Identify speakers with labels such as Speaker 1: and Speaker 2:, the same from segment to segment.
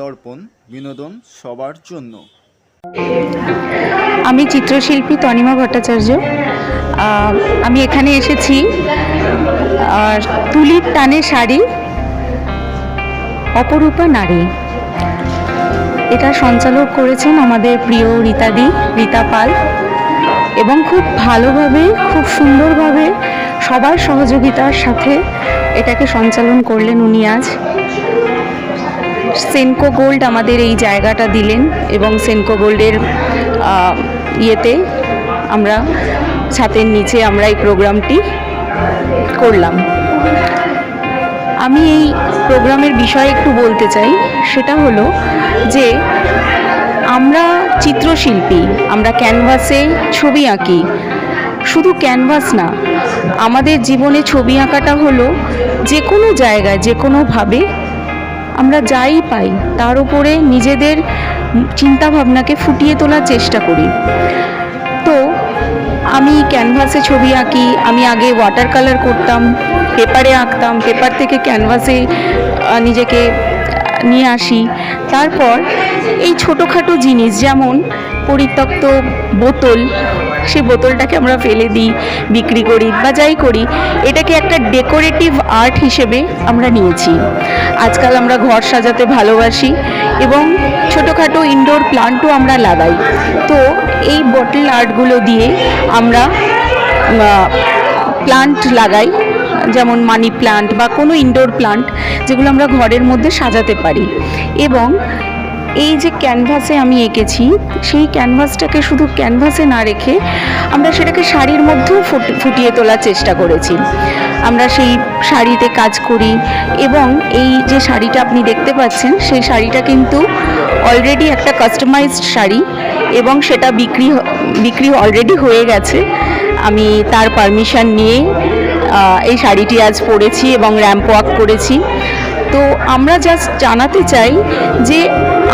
Speaker 1: দর্পণ বিনোদন সবার জন্য।
Speaker 2: আমি চিত্রশিল্পী তনিমা ভট্টাচার্য। আমি এখানে এসেছি। আর তুলির টানে শাড়ি, অপরূপা নারী। এটা সঞ্চালক করেছেন আমাদের প্রিয় রীতাদি, রীতা পাল। এবং খুব ভালোভাবে, খুব সুন্দরভাবে সবার সহযোগিতার সাথে এটাকে সঞ্চালন করলেন উনি আজ। সেনকো গোল্ড আমাদের এই জায়গাটা দিলেন এবং সেনকো গোল্ডের ইয়েতে আমরা, ছাতের নিচে আমরা এই প্রোগ্রামটি করলাম। আমি এই প্রোগ্রামের বিষয়ে একটু বলতে চাই, সেটা হলো যে আমরা চিত্রশিল্পী, আমরা ক্যানভাসে ছবি আঁকি। শুধু ক্যানভাস না, আমাদের জীবনে ছবি আঁকাটা হলো যে কোনো জায়গায়, যে কোনোভাবে আমরা যাই পাই, তার উপরে নিজেদের চিন্তাভাবনাকে ফুটিয়ে তোলার চেষ্টা করি। তো, আমি ক্যানভাসে ছবি আঁকি, আমি আগে ওয়াটার কালার করতাম, পেপারে আঁকতাম, পেপার থেকে ক্যানভাসে নিজেকে নিয়ে আসি। তারপর এই ছোটোখাটো জিনিস যেমন পরিত্যক্ত বোতল সেই বোতলটাকে আমরা ফেলে দিই, বিক্রি করি বা যাই করি, এটাকে একটা ডেকোরেটিভ আর্ট হিসেবে আমরা নিয়েছি। আজকাল আমরা ঘর সাজাতে ভালোবাসি এবং ছোটোখাটো ইনডোর প্লান্টও আমরা লাগাই। তো এই বটল আর্টগুলো দিয়ে আমরা প্লান্ট লাগাই, যেমন মানি প্লান্ট বা কোনো ইনডোর প্লান্ট যেগুলো আমরা ঘরের মধ্যে সাজাতে পারি। এবং এই যে ক্যানভাসে আমি এঁকেছি, সেই ক্যানভাসটাকে শুধু ক্যানভাসে না রেখে আমরা সেটাকে শাড়ির মধ্যেও ফুটিয়ে তোলার চেষ্টা করেছি। আমরা সেই শাড়িতে কাজ করি এবং এই যে শাড়িটা আপনি দেখতে পাচ্ছেন, সেই শাড়িটা কিন্তু অলরেডি একটা কাস্টমাইজড শাড়ি এবং সেটা বিক্রি বিক্রি অলরেডি হয়ে গেছে। আমি তার পারমিশন নিয়ে এই শাড়িটি আজ পরেছি এবং র্যাম্প ওয়াক করেছি। তো আমরা জাস্ট জানাতে চাই যে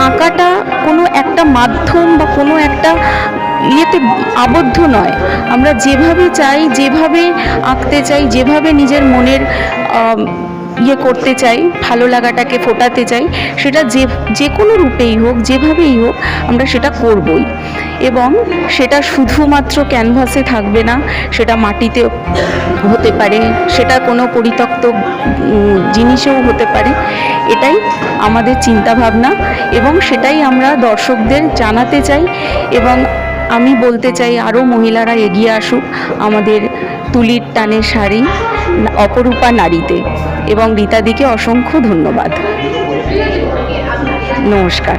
Speaker 2: আঁকাটা কোনো একটা মাধ্যম বা কোনো একটা ইয়েতে আবদ্ধ নয়। আমরা যেভাবে চাই, যেভাবে আঁকতে চাই, যেভাবে নিজের মনের ইয়ে করতে চাই, ভালো লাগাটাকে ফোটাতে চাই, সেটা যে যে কোনো রূপেই হোক, যেভাবেই হোক, আমরা সেটা করবই। এবং সেটা শুধুমাত্র ক্যানভাসে থাকবে না, সেটা মাটিতে হতে পারে, সেটা কোনো পরিত্যক্ত জিনিসেও হতে পারে। এটাই আমাদের চিন্তাভাবনা এবং সেটাই আমরা দর্শকদের জানাতে চাই এবং আমি বলতে চাই আরও মহিলারা এগিয়ে আসুক আমাদের তুলির টানে শাড়ি অপরূপা নারীতে এবং রীতাদিকে অসংখ্য ধন্যবাদ। নমস্কার।